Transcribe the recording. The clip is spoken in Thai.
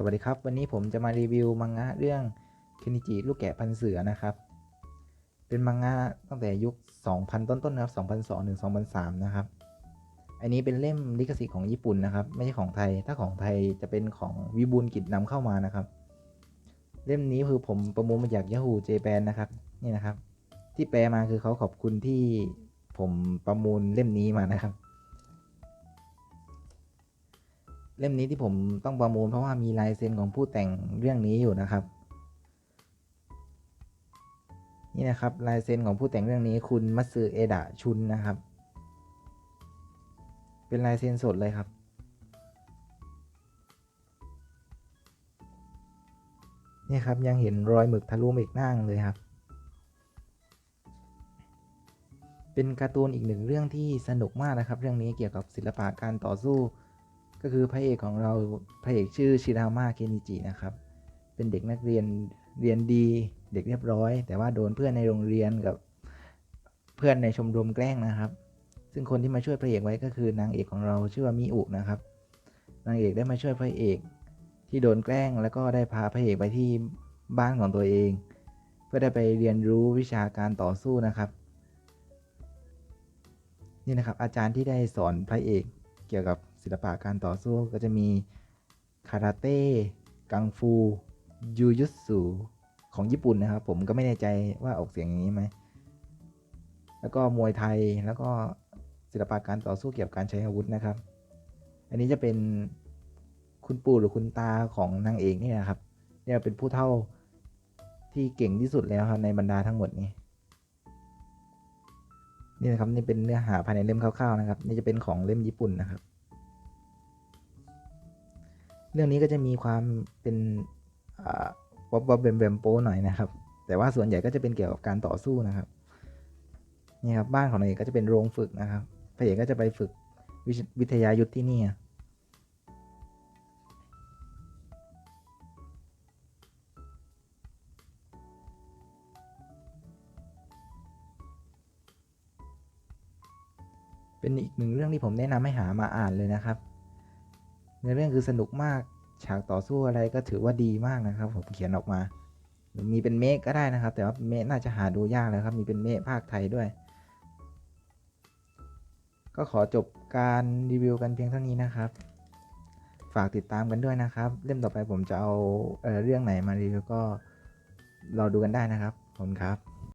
สวัสดีครับ วันนี้ผมจะมารีวิวมังงะเรื่องเคนจิลูกแกะพันเสือนะครับ เป็นมังงะตั้งแต่ยุค 2000 ต้นๆนะครับ 2002ถึง2003 นะครับ อันนี้เป็นเล่มลิขสิทธิ์ของญี่ปุ่นนะครับ ไม่ใช่ของไทย ถ้าของไทยจะเป็นของวิบูลกิจนำเข้ามานะครับ เล่มนี้คือผมประมูลมาจาก Yahoo Japan นะครับ นี่นะครับ ที่แปลมาคือเขาขอบคุณที่ผมประมูลเล่มนี้มานะครับ เล่มนี้ที่ผมต้องประมูลเพราะว่ามีลายเซ็นของผู้แต่งเรื่องนี้อยู่นะครับ นี่นะครับลายเซ็นของผู้แต่งเรื่องนี้คุณมัตสึเอดะชุนนะครับ เป็นลายเซ็นสดเลยครับนี่ครับยังเห็นรอยหมึกทะลุหมึกหน้างเลยครับ เป็นการ์ตูนอีกหนึ่งเรื่องที่สนุกมากนะครับ เรื่องนี้เกี่ยวกับศิลปะการต่อสู้ ก็คือพระเอกของเราพระเอกชื่อชิรามาเคนิจินะครับ เป็นเด็กนักเรียนเรียนดีเด็กเรียบร้อย แต่ว่าโดนเพื่อนในโรงเรียนกับเพื่อนในชมรมแกล้งนะครับ ซึ่งคนที่มาช่วยพระเอกไว้ก็คือนางเอกของเราชื่อว่ามิอุนะครับ นางเอกได้มาช่วยพระเอกที่โดนแกล้ง แล้วก็ได้พาพระเอกไปที่บ้านของตัวเอง เพื่อได้ไปเรียนรู้วิชาการต่อสู้นะครับนี่นะครับอาจารย์ที่ได้สอนพระเอกเกี่ยวกับ ศิลปะการต่อสู้ก็จะมีคาราเต้ กังฟูยูยุสุของญี่ปุ่นนะครับ ผมก็ไม่แน่ใจว่าออกเสียงอย่างนี้ไหม แล้วก็มวยไทยแล้วก็ศิลปะการต่อสู้เกี่ยวกับการใช้อาวุธนะครับ อันนี้จะเป็นคุณปู่หรือคุณตาของนางเอกนี่นะครับ เนี่ยเป็นผู้เท่าที่เก่งที่สุดแล้วครับในบรรดาทั้งหมดนี้นี่นะครับนี่เป็นเนื้อหาภายในเล่มคร่าวๆนะครับ นี่จะเป็นของเล่มญี่ปุ่นนะครับ เรื่องนี้ก็จะมีความเป็นบ๊อบบ๊อบแบมแบมโป้หน่อยนะครับ แต่ว่าส่วนใหญ่ก็จะเป็นเกี่ยวกับการต่อสู้นะครับนี่ครับบ้านของนายเอกก็จะเป็นโรงฝึกนะครับพระเอกก็จะไปฝึกวิชวิทยายุทธที่นี่เป็นอีกหนึ่งเรื่องที่ผมแนะนำให้หามาอ่านเลยนะครับ ในอเรื่องคือสนุกมาก ฉากต่อสู้อะไรก็ถือว่าดีมากนะครับผมเขียนออกมามีเป็นเมฆก็ได้นะครับ แต่ว่าเมฆน่าจะหาดูยากแล้วครับ มีเป็นเมฆภาคไทยด้วย ก็ขอจบการรีวิวกันเพียงเท่านี้นะครับ ฝากติดตามกันด้วยนะครับ เล่มต่อไปผมจะเอาเออเรื่องไหนมารีวิวก็รอดูกันได้นะครับ ขอบคุณครับ